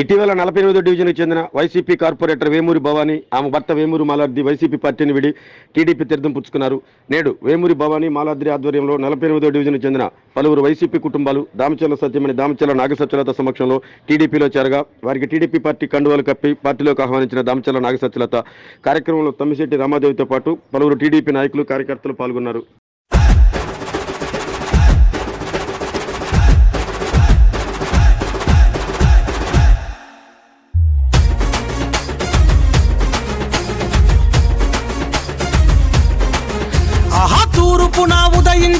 ఇటీవల నలభై ఎనిమిదో డివిజన్కు చెందిన వైసీపీ కార్పొరేటర్ వేమూరి భవానీ ఆమె భర్త వేమూరి మాలాద్రి వైసీపీ పార్టీని విడి టీడీపీ తీర్థం పుచ్చుకున్నారు. నేడు వేమూరి భవానీ మాలాద్రి ఆధ్వర్యంలో నలభై ఎనిమిదో డివిజన్కు చెందిన పలువురు వైసీపీ కుటుంబాలు దామచల్ల సత్యమణి దామచల్ల నాగసత్యలత సమక్షంలో టీడీపీలో చేరగా వారికి టీడీపీ పార్టీ కండువాలు కప్పి పార్టీలోకి ఆహ్వానించిన దామచల్ల నాగసత్యలత కార్యక్రమంలో తమ్మిశెట్టి రామాదేవితో పాటు పలువురు టీడీపీ నాయకులు కార్యకర్తలు పాల్గొన్నారు.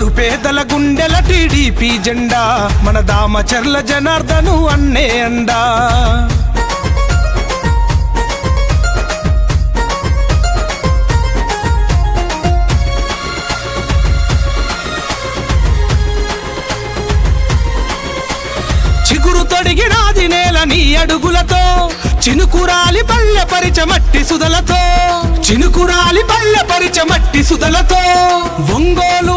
నిరుపేదల గుండెల టీడీపీ జెండా మన దామచర్ల జనార్దను అన్నే అండా. చిగురు తొడిగినాది నేల నీ అడుగులతో చినుకురాలి పల్లె పరిచ మట్టి సుదలతో చినుకురాలి పల్లె పరిచ మట్టి సుదలతో ఒంగోలు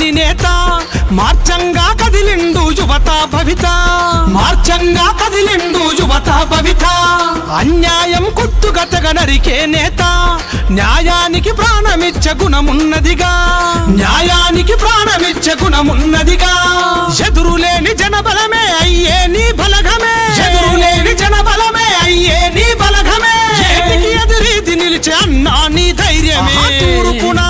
తిప్పని నేత. మార్చంగా కదిలిండు యువత భవిత. మార్చంగా కదిలిండు యువత భవిత. అన్యాయం కొట్టుగతగ నరికే నేత. న్యాయానికి ప్రాణమిచ్చ గుణమున్నదిగా. న్యాయానికి ప్రాణమిచ్చ గుణమున్నదిగా. ఎదురులేని జనబలమే అయ్యే నీ బలగమే. ఎదురులేని జనబలమే అయ్యే నీ బలగమే. ఎదురీది నిలిచే అన్నా నీ ధైర్యమే. తూర్పున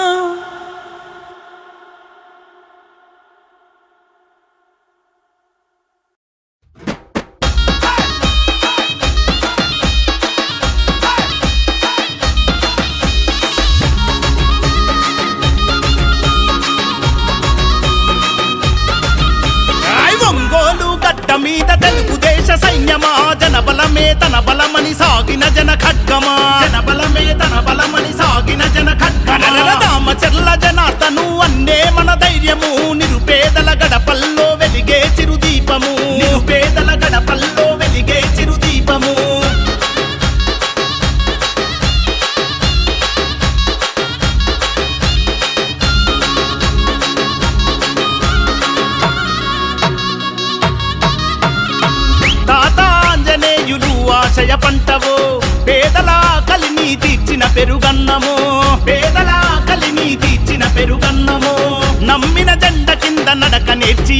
తన బలమని సాగిన జన ఖడ్గమా జనబలమే తన బలమని సాగిన జన ఖడ్గమా రామచర్ల జనార్దను అన్నే మన ధైర్యము నిరుపేదల గడపల్లో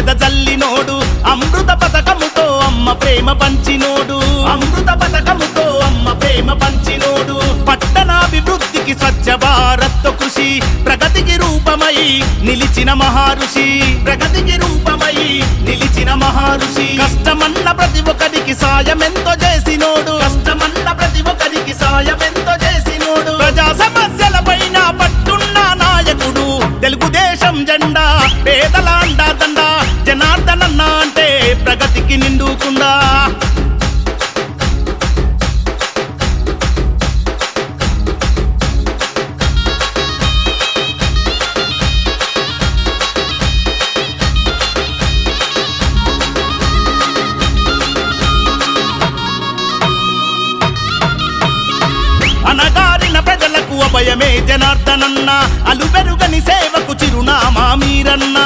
వెదజల్లినోడు అమృత పథకముతో అమ్మ ప్రేమ పంచినోడు. అమృత పథకముతో అమ్మ ప్రేమ పంచినోడు. పట్టణాభివృద్ధికి స్వచ్ఛ భారత్ కృషి ప్రగతికి రూపమై నిలిచిన మహారుషి. ప్రగతికి రూపమై నిలిచిన మహారుషి. కష్టమన్న ప్రతి ఒక్కరికి సాయమెంతో చేసినోడు. కష్టమన్న ప్రతి ఒక్కరికి సాయమెంతో ప్రగతికి నిండుకుండా అనగారిన ప్రజలకు అభయమే జనార్దనన్న. అలుబెరుగని సేవకు చిరునామా మీరన్న.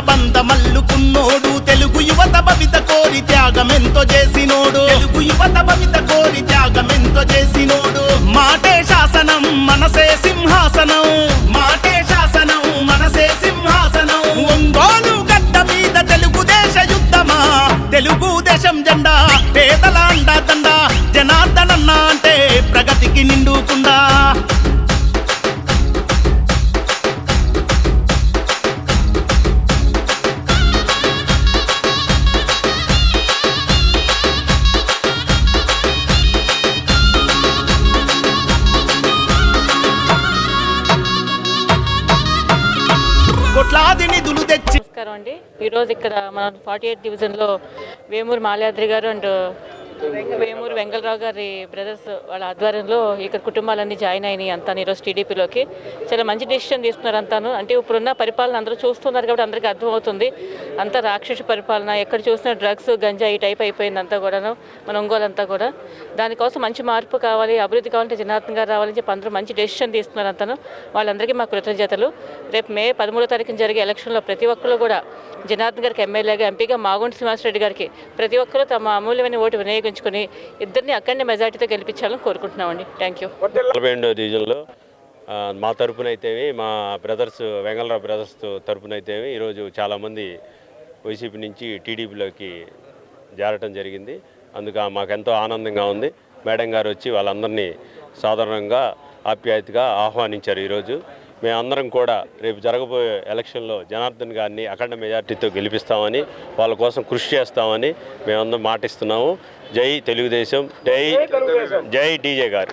బంద మల్లుకున్నోడు తెలుగు యువత భవిత కోరి త్యాగమెంతో చేసినోడు. తెలుగు యువత భవిత కోరి త్యాగమెంతో చేసినోడు. మాటే శాసనం మనసే సింహాసనం. మాటే శాసనం మనసే సింహాసనం. ఒంగోలు గడ్డ మీద తెలుగుదేశ యుద్ధమా? తెలుగుదేశం జెండా పేదల అండాదండ జనార్దనన్న అంటే ప్రగతికి నిండు ఈరోజు ఇక్కడ మన ఫార్టీ ఎయిట్ డివిజన్లో వేమూరు మాల్యాద్రి గారు అండ్ వేమూరు వెంగళరావు గారి బ్రదర్స్ వాళ్ళ ఆధ్వర్యంలో ఇక్కడ కుటుంబాలన్నీ జాయిన్ అయినాయి అంతా ఈరోజు టీడీపీలోకి. చాలా మంచి డెసిషన్ తీసుకున్నారు అంతాను. అంటే ఇప్పుడున్న పరిపాలన అందరూ చూస్తున్నారు కాబట్టి అందరికీ అర్థమవుతుంది. అంతా రాక్షస పరిపాలన ఎక్కడ చూసినా డ్రగ్స్ గంజా ఈ టైప్ అయిపోయింది అంతా కూడాను మన ఒంగోలంతా కూడా. దానికోసం మంచి మార్పు కావాలి అభివృద్ధి కావాలంటే జనార్దన్ గారు రావాలని చెప్పి అందరూ మంచి డెసిషన్ తీసుకున్నారు అంతాను. వాళ్ళందరికీ మా కృతజ్ఞతలు. రేపు మే పదమూడో తారీఖున జరిగే ఎలక్షన్లో ప్రతి ఒక్కరు కూడా జనార్దన్ గారికి ఎమ్మెల్యేగా ఎంపీగా మాగుంటి శ్రీనివాసరెడ్డి గారికి ప్రతి ఒక్కరూ తమ అమూల్యమైన ఓటు వినియోగించుకుని ఇద్దరిని అక్కడనే మెజార్టీతో గెలిపించాలని కోరుకుంటున్నామండి. థ్యాంక్ యూ నలభై రెండో మా తరపున అయితేవి మా బ్రదర్స్ వెంగళరావు బ్రదర్స్ తరపున అయితేవి ఈరోజు చాలామంది వైసీపీ నుంచి టీడీపీలోకి జారటం జరిగింది. అందుకు మాకెంతో ఆనందంగా ఉంది. మేడం గారు వచ్చి వాళ్ళందరినీ సాధారణంగా ఆప్యాయతగా ఆహ్వానించారు ఈరోజు. మేమందరం కూడా రేపు జరగబోయే ఎలక్షన్లో జనార్దన్ గారిని అఖండ మెజార్టీతో గెలిపిస్తామని వాళ్ళ కోసం కృషి చేస్తామని మేమందరం మాటిస్తున్నాము. జై తెలుగుదేశం. జై జై డీజే గారు.